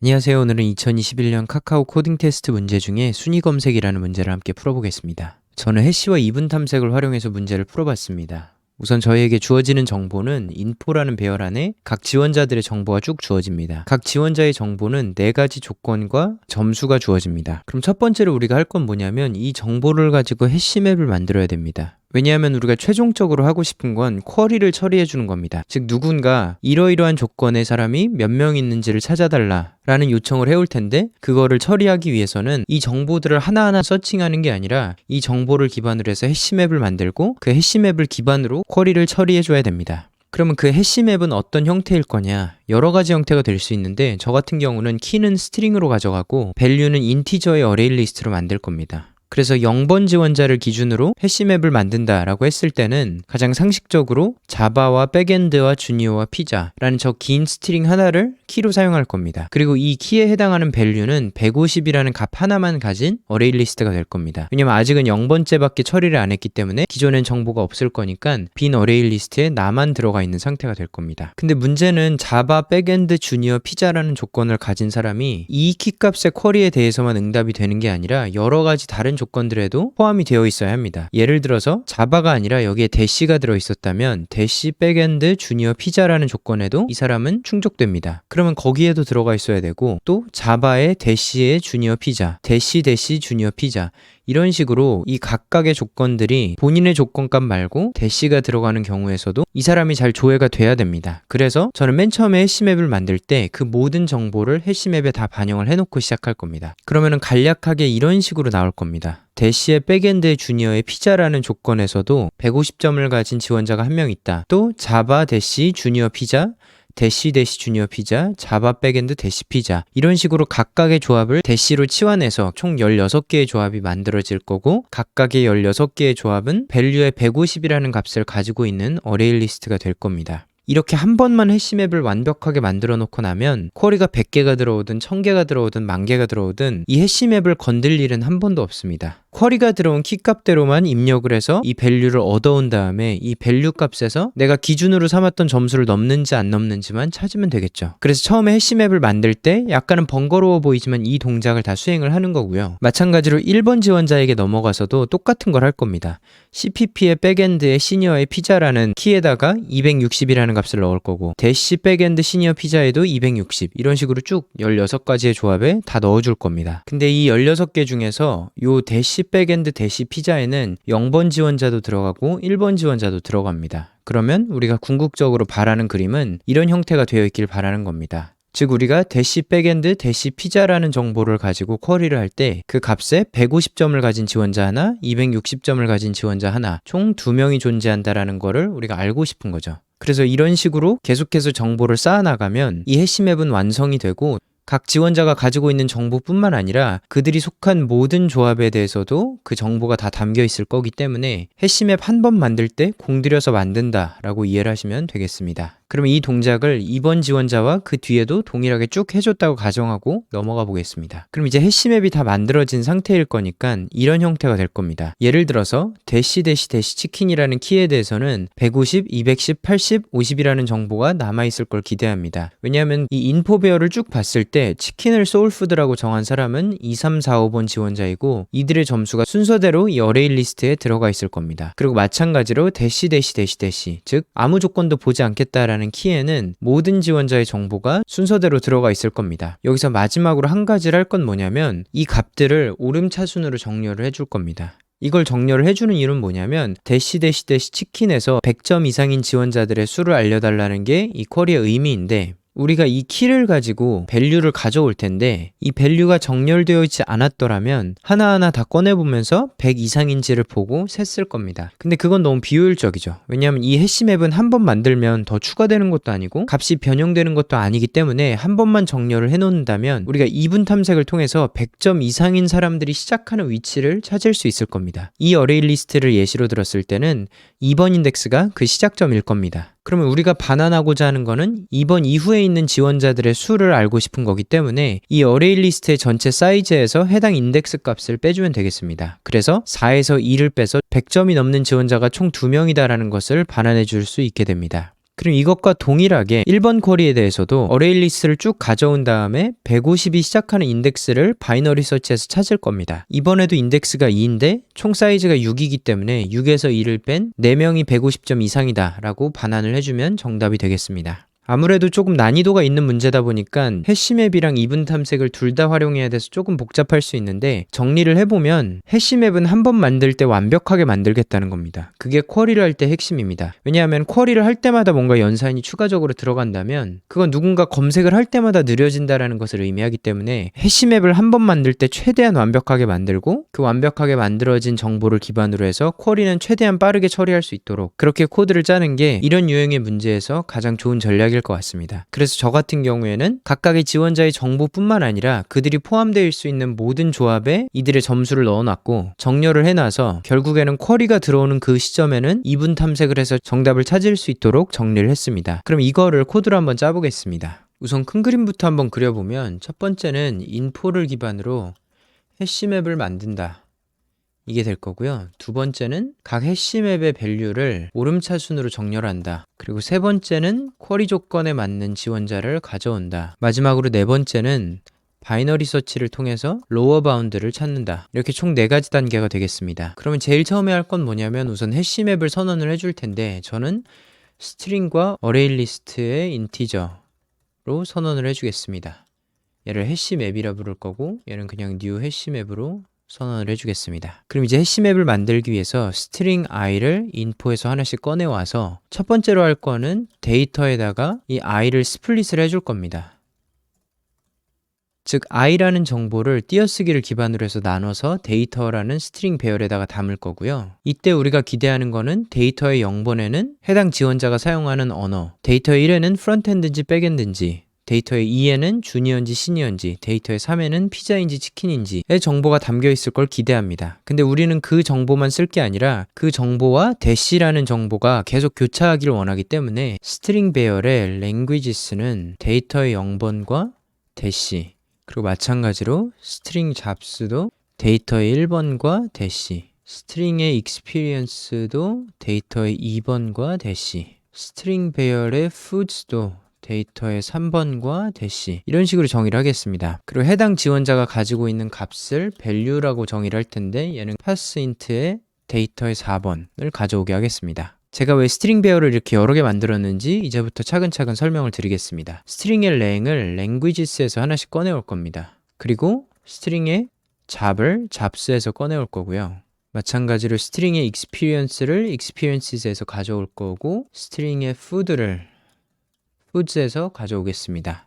안녕하세요. 오늘은 2021년 카카오 코딩 테스트 문제 중에 순위 검색이라는 문제를 함께 풀어보겠습니다. 저는 해시와 이분 탐색을 활용해서 문제를 풀어봤습니다. 우선 저희에게 주어지는 정보는 인포라는 배열 안에 각 지원자들의 정보가 쭉 주어집니다. 각 지원자의 정보는 네 가지 조건과 점수가 주어집니다. 그럼 첫 번째로 우리가 할 건 뭐냐면 이 정보를 가지고 해시맵을 만들어야 됩니다. 왜냐하면 우리가 최종적으로 하고 싶은 건 쿼리를 처리해 주는 겁니다. 즉 누군가 이러이러한 조건의 사람이 몇 명 있는지를 찾아달라 라는 요청을 해올 텐데 그거를 처리하기 위해서는 이 정보들을 하나하나 서칭하는 게 아니라 이 정보를 기반으로 해서 해시맵을 만들고 그 해시맵을 기반으로 쿼리를 처리해 줘야 됩니다. 그러면 그 해시맵은 어떤 형태일 거냐? 여러 가지 형태가 될 수 있는데 저 같은 경우는 키는 스트링으로 가져가고 밸류는 인티저의 어레이 리스트로 만들 겁니다. 그래서 0번 지원자를 기준으로 해시맵을 만든다라고 했을 때는 가장 상식적으로 자바와 백엔드와 주니어와 피자라는 저 긴 스트링 하나를 키로 사용할 겁니다. 그리고 이 키에 해당하는 밸류는 150이라는 값 하나만 가진 어레이 리스트가 될 겁니다. 왜냐면 아직은 0번째밖에 처리를 안 했기 때문에 기존엔 정보가 없을 거니까 빈 어레이 리스트에 나만 들어가 있는 상태가 될 겁니다. 근데 문제는 자바 백엔드 주니어 피자라는 조건을 가진 사람이 이 키 값의 쿼리에 대해서만 응답이 되는 게 아니라 여러 가지 다른 조건들에도 포함이 되어 있어야 합니다. 예를 들어서 자바가 아니라 여기에 대시가 들어 있었다면 대시 백엔드 주니어 피자라는 조건에도 이 사람은 충족됩니다. 그러면 거기에도 들어가 있어야 되고 또 자바의 대시의 주니어 피자, 대시 대시 주니어 피자 이런 식으로 이 각각의 조건들이 본인의 조건값 말고 대시가 들어가는 경우에서도 이 사람이 잘 조회가 돼야 됩니다. 그래서 저는 맨 처음에 해시맵을 만들 때 그 모든 정보를 해시맵에 다 반영을 해놓고 시작할 겁니다. 그러면은 간략하게 이런 식으로 나올 겁니다. 대시의 백엔드 주니어의 피자라는 조건에서도 150점을 가진 지원자가 한 명 있다. 또 자바 대시 주니어 피자 대시 대시 주니어 피자, 자바 백엔드 대시 피자 이런 식으로 각각의 조합을 대시로 치환해서 총 16개의 조합이 만들어질 거고 각각의 16개의 조합은 밸류의 150이라는 값을 가지고 있는 어레이 리스트가 될 겁니다. 이렇게 한 번만 해시 맵을 완벽하게 만들어 놓고 나면 쿼리가 100개가 들어오든 1000개가 들어오든 만 개가 들어오든 이 해시 맵을 건들 일은 한 번도 없습니다. 쿼리가 들어온 키 값대로만 입력을 해서 이 밸류를 얻어온 다음에 이 밸류 값에서 내가 기준으로 삼았던 점수를 넘는지 안 넘는지만 찾으면 되겠죠. 그래서 처음에 해시맵을 만들 때 약간은 번거로워 보이지만 이 동작을 다 수행을 하는 거고요. 마찬가지로 1번 지원자에게 넘어가서도 똑같은 걸 할 겁니다. CPP의 백엔드의 시니어의 피자라는 키에다가 260이라는 값을 넣을 거고 대시 백엔드 시니어 피자에도 260 이런 식으로 쭉 16가지의 조합에 다 넣어줄 겁니다. 근데 이 16개 중에서 요 대시 백엔드 대시 피자에는 0번 지원자도 들어가고 1번 지원자도 들어갑니다. 그러면 우리가 궁극적으로 바라는 그림은 이런 형태가 되어 있길 바라는 겁니다. 즉 우리가 대시 백엔드 대시 피자라는 정보를 가지고 쿼리를 할 때 그 값에 150점을 가진 지원자 하나, 260점을 가진 지원자 하나, 총 2명이 존재한다라는 거를 우리가 알고 싶은 거죠. 그래서 이런 식으로 계속해서 정보를 쌓아나가면 이 해시맵은 완성이 되고 각 지원자가 가지고 있는 정보뿐만 아니라 그들이 속한 모든 조합에 대해서도 그 정보가 다 담겨 있을 거기 때문에 해시맵 한 번 만들 때 공들여서 만든다라고 이해를 하시면 되겠습니다. 그러면 이 동작을 2번 지원자와 그 뒤에도 동일하게 쭉 해줬다고 가정하고 넘어가 보겠습니다. 그럼 이제 해시맵이 다 만들어진 상태일 거니까 이런 형태가 될 겁니다. 예를 들어서 대시 대시 대시 치킨이라는 키에 대해서는 150, 210, 80, 50이라는 정보가 남아있을 걸 기대합니다. 왜냐하면 이 인포 배열을 쭉 봤을 때 치킨을 소울푸드라고 정한 사람은 2, 3, 4, 5번 지원자이고 이들의 점수가 순서대로 이 어레이 리스트에 들어가 있을 겁니다. 그리고 마찬가지로 대시 대시 대시 대시 즉 아무 조건도 보지 않겠다라는 라는 키에는 모든 지원자의 정보가 순서대로 들어가 있을 겁니다. 여기서 마지막으로 한 가지를 할 건 뭐냐면 이 값들을 오름차순으로 정렬을 해줄 겁니다. 이걸 정렬을 해주는 이유는 뭐냐면 대시 대시 대시 치킨에서 100점 이상인 지원자들의 수를 알려달라는 게 이 쿼리의 의미인데 우리가 이 키를 가지고 밸류를 가져올 텐데 이 밸류가 정렬되어 있지 않았더라면 하나하나 다 꺼내보면서 100 이상인지를 보고 셌을 겁니다. 근데 그건 너무 비효율적이죠. 왜냐하면 이 해시맵은 한 번 만들면 더 추가되는 것도 아니고 값이 변형되는 것도 아니기 때문에 한 번만 정렬을 해놓는다면 우리가 이분 탐색을 통해서 100점 이상인 사람들이 시작하는 위치를 찾을 수 있을 겁니다. 이 어레이 리스트를 예시로 들었을 때는 2번 인덱스가 그 시작점일 겁니다. 그러면 우리가 반환하고자 하는 거는 2번 이후에 있는 지원자들의 수를 알고 싶은 거기 때문에 이 어레이 리스트의 전체 사이즈에서 해당 인덱스 값을 빼주면 되겠습니다. 그래서 4에서 2를 빼서 100점이 넘는 지원자가 총 2명이다라는 것을 반환해 줄 수 있게 됩니다. 그럼 이것과 동일하게 1번 쿼리에 대해서도 어레이 리스트를 쭉 가져온 다음에 150이 시작하는 인덱스를 바이너리 서치에서 찾을 겁니다. 이번에도 인덱스가 2인데 총 사이즈가 6이기 때문에 6에서 2를 뺀 4명이 150점 이상이다 라고 반환을 해주면 정답이 되겠습니다. 아무래도 조금 난이도가 있는 문제다 보니까 해시맵이랑 이분 탐색을 둘 다 활용해야 돼서 조금 복잡할 수 있는데 정리를 해보면 해시맵은 한 번 만들 때 완벽하게 만들겠다는 겁니다. 그게 쿼리를 할 때 핵심입니다. 왜냐하면 쿼리를 할 때마다 뭔가 연산이 추가적으로 들어간다면 그건 누군가 검색을 할 때마다 느려진다라는 것을 의미하기 때문에 해시맵을 한 번 만들 때 최대한 완벽하게 만들고 그 완벽하게 만들어진 정보를 기반으로 해서 쿼리는 최대한 빠르게 처리할 수 있도록 그렇게 코드를 짜는 게 이런 유형의 문제에서 가장 좋은 전략일 것 같습니다. 그래서 저 같은 경우에는 각각의 지원자의 정보뿐만 아니라 그들이 포함되어 수 있는 모든 조합에 이들의 점수를 넣어놨고 정렬을 해놔서 결국에는 쿼리가 들어오는 그 시점에는 이분 탐색을 해서 정답을 찾을 수 있도록 정리를 했습니다. 그럼 이거를 코드로 한번 짜보겠습니다. 우선 큰 그림부터 한번 그려보면 첫 번째는 인포를 기반으로 해시맵을 만든다. 이게 될 거고요. 두 번째는 각 해시 맵의 밸류를 오름차 순으로 정렬한다. 그리고 세 번째는 쿼리 조건에 맞는 지원자를 가져온다. 마지막으로 네 번째는 바이너리 서치를 통해서 로어 바운드를 찾는다. 이렇게 총네 가지 단계가 되겠습니다. 그러면 제일 처음에 할 건 뭐냐면 우선 해시 맵을 선언을 해줄 텐데 저는 스트링과 어레이 리스트의 인티저로 선언을 해주겠습니다. 얘를 해시 맵이라 부를 거고 얘는 그냥 new 해시 맵으로 선언을 해주겠습니다. 그럼 이제 해시맵을 만들기 위해서 string i를 인포에서 하나씩 꺼내와서 첫 번째로 할 거는 데이터에다가 이 i를 스플릿을 해줄 겁니다. 즉 i라는 정보를 띄어쓰기를 기반으로 해서 나눠서 데이터라는 스트링 배열에다가 담을 거고요. 이때 우리가 기대하는 거는 데이터의 0번에는 해당 지원자가 사용하는 언어, 데이터의 1에는 프론트엔드인지 백엔드인지, 데이터의 2에는 주니어인지 시니어인지, 데이터의 3에는 피자인지 치킨인지의 정보가 담겨 있을 걸 기대합니다. 근데 우리는 그 정보만 쓸 게 아니라 그 정보와 대시라는 정보가 계속 교차하기를 원하기 때문에 스트링 배열의 languages는 데이터의 0번과 대시 그리고 마찬가지로 스트링 잡스도 데이터의 1번과 대시 스트링의 experience도 데이터의 2번과 대시 스트링 배열의 foods도 데이터의 3번과 대시 이런 식으로 정의를 하겠습니다. 그리고 해당 지원자가 가지고 있는 값을 value라고 정의를 할 텐데 얘는 passint의 데이터의 4번을 가져오게 하겠습니다. 제가 왜 스트링 배열을 이렇게 여러 개 만들었는지 이제부터 차근차근 설명을 드리겠습니다. 스트링의 랭을 languages에서 하나씩 꺼내올 겁니다. 그리고 스트링의 잡을 잡스에서 꺼내올 거고요. 마찬가지로 스트링의 experience를 experiences에서 가져올 거고 스트링의 food를 foods에서 가져오겠습니다.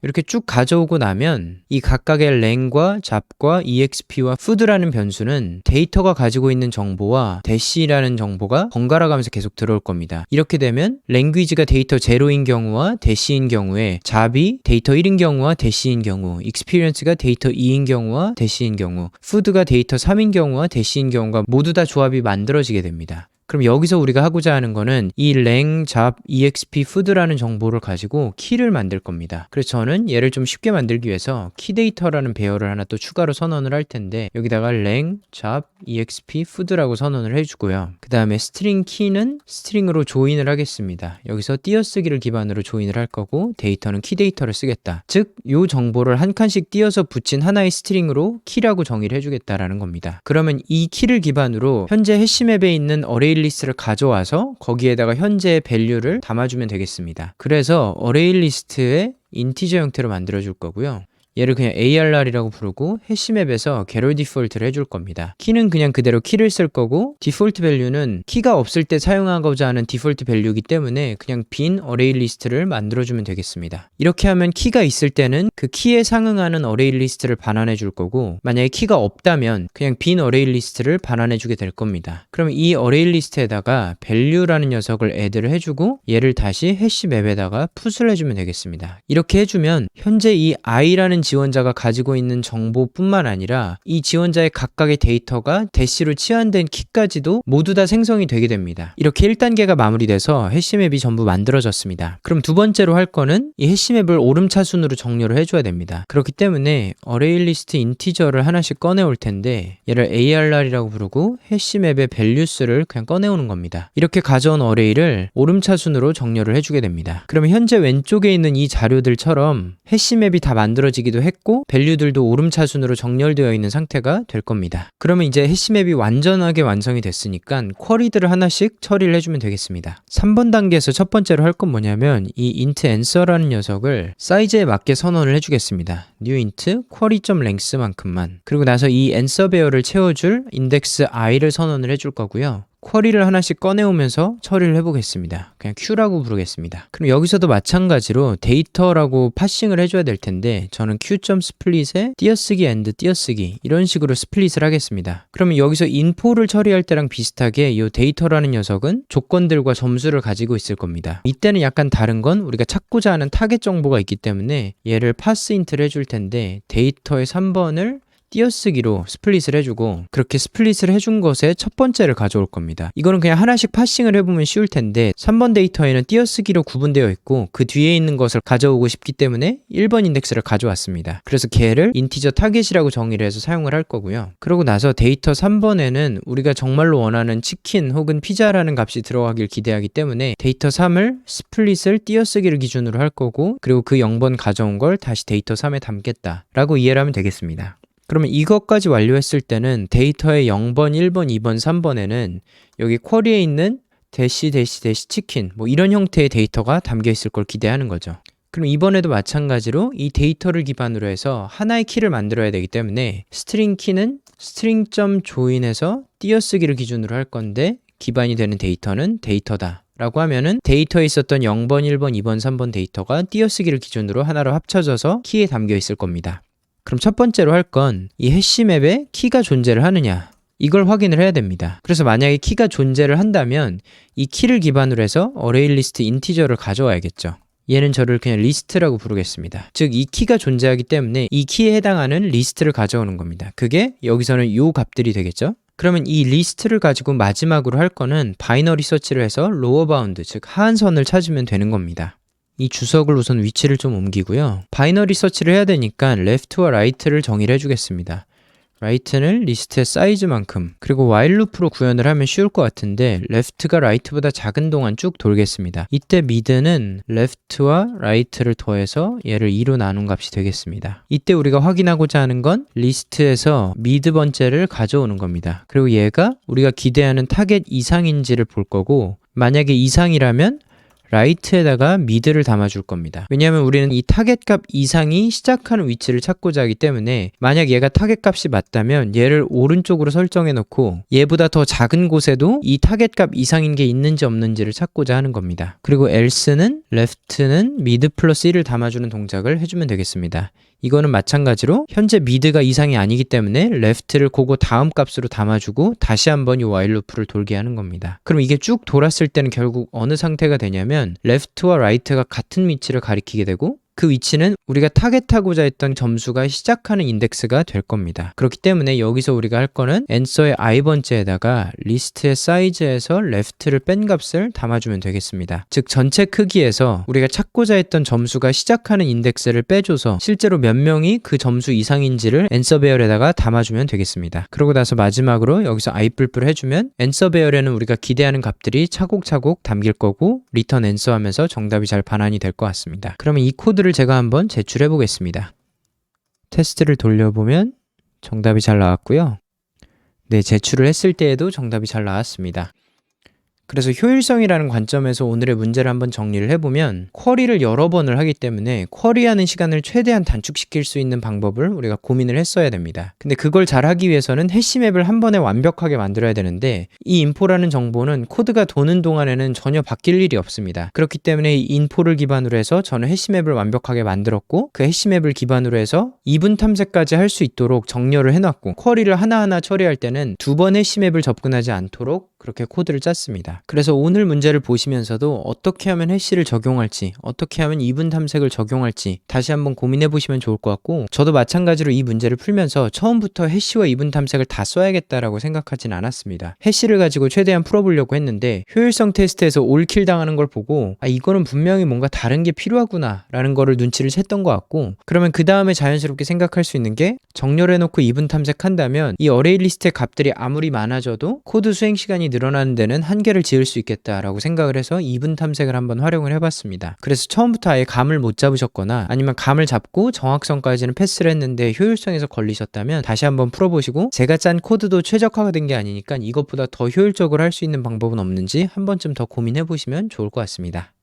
이렇게 쭉 가져오고 나면 이 각각의 랭과 잡과 exp와 food라는 변수는 데이터가 가지고 있는 정보와 대시라는 정보가 번갈아 가면서 계속 들어올 겁니다. 이렇게 되면 language가 데이터 0인 경우와 대시인 경우에 잡이 데이터 1인 경우와 대시인 경우, experience가 데이터 2인 경우와 대시인 경우, food가 데이터 3인 경우와 대시인 경우가 모두 다 조합이 만들어지게 됩니다. 그럼 여기서 우리가 하고자 하는 거는 이 랭, 잡, exp, food라는 정보를 가지고 키를 만들 겁니다. 그래서 저는 얘를 좀 쉽게 만들기 위해서 키 데이터라는 배열을 하나 또 추가로 선언을 할 텐데 여기다가 랭, 잡, exp, food라고 선언을 해주고요. 그 다음에 스트링 키는 스트링으로 조인을 하겠습니다. 여기서 띄어쓰기를 기반으로 조인을 할 거고 데이터는 키 데이터를 쓰겠다. 즉, 요 정보를 한 칸씩 띄어서 붙인 하나의 스트링으로 키라고 정의를 해주겠다라는 겁니다. 그러면 이 키를 기반으로 현재 해시맵에 있는 어레이 리스트를 가져와서 거기에다가 현재의 밸류를 담아주면 되겠습니다. 그래서 어레이 리스트의 인티저 형태로 만들어 줄 거고요. 얘를 그냥 ARR이라고 부르고 해시 맵에서 게롤 디폴트를 해줄 겁니다. 키는 그냥 그대로 키를 쓸 거고 디폴트 밸류는 키가 없을 때 사용하고자 하는 디폴트 밸류이기 때문에 그냥 빈 어레이 리스트를 만들어주면 되겠습니다. 이렇게 하면 키가 있을 때는 그 키에 상응하는 어레이 리스트를 반환해 줄 거고 만약에 키가 없다면 그냥 빈 어레이 리스트를 반환해 주게 될 겁니다. 그럼 이 어레이 리스트에다가 value라는 녀석을 애드를 해주고 얘를 다시 해시 맵에다가 풋을 해주면 되겠습니다. 이렇게 해주면 현재 이 i라는 지원자가 가지고 있는 정보뿐만 아니라 이 지원자의 각각의 데이터가 대시로 치환된 키까지도 모두 다 생성이 되게 됩니다. 이렇게 1단계가 마무리돼서 해시맵이 전부 만들어졌습니다. 그럼 두 번째로 할 거는 이 해시맵을 오름차순으로 정렬을 해줘야 됩니다. 그렇기 때문에 어레이 리스트 인티저를 하나씩 꺼내올 텐데 얘를 ARR이라고 부르고 해시맵의 밸류스를 그냥 꺼내오는 겁니다. 이렇게 가져온 어레이를 오름차순으로 정렬을 해주게 됩니다. 그러면 현재 왼쪽에 있는 이 자료들처럼 해시맵이 다 만들어지기도 했고 밸류들도 오름차순으로 정렬되어 있는 상태가 될 겁니다. 그러면 이제 해시맵이 완전하게 완성이 됐으니까 쿼리들을 하나씩 처리를 해주면 되겠습니다. 3번 단계에서 첫 번째로 할 건 뭐냐면 이 int answer라는 녀석을 사이즈에 맞게 선언을 해주겠습니다. new int query.length만큼만 그리고 나서 이 answer bear를 채워줄 index i를 선언을 해줄 거고요. 쿼리를 하나씩 꺼내오면서 처리를 해보겠습니다. 그냥 Q라고 부르겠습니다. 그럼 여기서도 마찬가지로 데이터라고 파싱을 해줘야 될 텐데 저는 Q.split에 띄어쓰기 and 띄어쓰기 이런 식으로 스플릿을 하겠습니다. 그러면 여기서 인포를 처리할 때랑 비슷하게 이 데이터라는 녀석은 조건들과 점수를 가지고 있을 겁니다. 이때는 약간 다른 건 우리가 찾고자 하는 타겟 정보가 있기 때문에 얘를 passint를 해줄 텐데 데이터의 3번을 띄어쓰기로 스플릿을 해주고 그렇게 스플릿을 해준 것에 첫 번째를 가져올 겁니다. 이거는 그냥 하나씩 파싱을 해보면 쉬울 텐데 3번 데이터에는 띄어쓰기로 구분되어 있고 그 뒤에 있는 것을 가져오고 싶기 때문에 1번 인덱스를 가져왔습니다. 그래서 걔를 인티저 타겟이라고 정의를 해서 사용을 할 거고요. 그러고 나서 데이터 3번에는 우리가 정말로 원하는 치킨 혹은 피자라는 값이 들어가길 기대하기 때문에 데이터 3을 스플릿을 띄어쓰기를 기준으로 할 거고 그리고 그 0번 가져온 걸 다시 데이터 3에 담겠다 라고 이해를 하면 되겠습니다. 그러면 이것까지 완료했을 때는 데이터의 0번, 1번, 2번, 3번에는 여기 쿼리에 있는 대시 대시 대시 치킨 뭐 이런 형태의 데이터가 담겨 있을 걸 기대하는 거죠. 그럼 이번에도 마찬가지로 이 데이터를 기반으로 해서 하나의 키를 만들어야 되기 때문에 스트링 키는 string.join에서 띄어쓰기를 기준으로 할 건데 기반이 되는 데이터는 데이터다. 라고 하면은 데이터에 있었던 0번, 1번, 2번, 3번 데이터가 띄어쓰기를 기준으로 하나로 합쳐져서 키에 담겨 있을 겁니다. 그럼 첫 번째로 할 건 이 해시 맵에 키가 존재를 하느냐 이걸 확인을 해야 됩니다. 그래서 만약에 키가 존재를 한다면 이 키를 기반으로 해서 어레이 리스트 인티저를 가져와야겠죠. 얘는 저를 그냥 리스트라고 부르겠습니다. 즉 이 키가 존재하기 때문에 이 키에 해당하는 리스트를 가져오는 겁니다. 그게 여기서는 요 값들이 되겠죠. 그러면 이 리스트를 가지고 마지막으로 할 거는 바이너리 서치를 해서 로어 바운드 즉 하한선을 찾으면 되는 겁니다. 이 주석을 우선 위치를 좀 옮기고요. 바이너리 서치를 해야 되니까 left와 right를 정의를 해주겠습니다. right는 리스트의 사이즈만큼 그리고 while loop로 구현을 하면 쉬울 것 같은데 left가 right보다 작은 동안 쭉 돌겠습니다. 이때 mid는 left와 right를 더해서 얘를 2로 나눈 값이 되겠습니다. 이때 우리가 확인하고자 하는 건 리스트에서 mid 번째를 가져오는 겁니다. 그리고 얘가 우리가 기대하는 타겟 이상인지를 볼 거고 만약에 이상이라면 라이트에다가 미드를 담아줄 겁니다. 왜냐하면 우리는 이 타겟 값 이상이 시작하는 위치를 찾고자 하기 때문에 만약 얘가 타겟 값이 맞다면 얘를 오른쪽으로 설정해 놓고 얘보다 더 작은 곳에도 이 타겟 값 이상인 게 있는지 없는지를 찾고자 하는 겁니다. 그리고 else는 left는 미드 플러스 1을 담아주는 동작을 해주면 되겠습니다. 이거는 마찬가지로 현재 미드가 이상이 아니기 때문에 left를 그거 다음 값으로 담아주고 다시 한번 이 while loop를 돌게 하는 겁니다. 그럼 이게 쭉 돌았을 때는 결국 어느 상태가 되냐면 left와 right가 같은 위치를 가리키게 되고 그 위치는 우리가 타겟하고자 했던 점수가 시작하는 인덱스가 될 겁니다. 그렇기 때문에 여기서 우리가 할 거는 answer의 i번째에다가 리스트의 사이즈에서 left를 뺀 값을 담아주면 되겠습니다. 즉 전체 크기에서 우리가 찾고자 했던 점수가 시작하는 인덱스를 빼줘서 실제로 몇 명이 그 점수 이상인지를 answer bear에다가 담아주면 되겠습니다. 그러고 나서 마지막으로 여기서 i 뿔뿔 해주면 answer bear에는 우리가 기대하는 값들이 차곡차곡 담길 거고 return answer 하면서 정답이 잘 반환이 될 것 같습니다. 그러면 이 코드를 제가 한번 제출해 보겠습니다. 테스트를 돌려보면 정답이 잘 나왔고요. 네, 제출을 했을 때에도 정답이 잘 나왔습니다. 그래서 효율성이라는 관점에서 오늘의 문제를 한번 정리를 해보면 쿼리를 여러 번을 하기 때문에 쿼리하는 시간을 최대한 단축시킬 수 있는 방법을 우리가 고민을 했어야 됩니다. 근데 그걸 잘 하기 위해서는 해시맵을 한 번에 완벽하게 만들어야 되는데 이 인포라는 정보는 코드가 도는 동안에는 전혀 바뀔 일이 없습니다. 그렇기 때문에 이 인포를 기반으로 해서 저는 해시맵을 완벽하게 만들었고 그 해시맵을 기반으로 해서 이분 탐색까지 할 수 있도록 정렬을 해놨고 쿼리를 하나하나 처리할 때는 두 번 해시맵을 접근하지 않도록 그렇게 코드를 짰습니다. 그래서 오늘 문제를 보시면서도 어떻게 하면 해시를 적용할지, 어떻게 하면 이분 탐색을 적용할지 다시 한번 고민해 보시면 좋을 것 같고 저도 마찬가지로 이 문제를 풀면서 처음부터 해시와 이분 탐색을 다 써야겠다라고 생각하진 않았습니다. 해시를 가지고 최대한 풀어보려고 했는데 효율성 테스트에서 올킬 당하는 걸 보고 아 이거는 분명히 뭔가 다른 게 필요하구나라는 거를 눈치를 챘던 것 같고 그러면 그 다음에 자연스럽게 생각할 수 있는 게 정렬해 놓고 이분 탐색한다면 이 어레이 리스트의 값들이 아무리 많아져도 코드 수행 시 늘어나는 데는 한계를 지을 수 있겠다라고 생각을 해서 이분 탐색을 한번 활용을 해봤습니다. 그래서 처음부터 아예 감을 못 잡으셨거나 아니면 감을 잡고 정확성까지는 패스를 했는데 효율성에서 걸리셨다면 다시 한번 풀어보시고 제가 짠 코드도 최적화가 된 게 아니니까 이것보다 더 효율적으로 할 수 있는 방법은 없는지 한 번쯤 더 고민해 보시면 좋을 것 같습니다.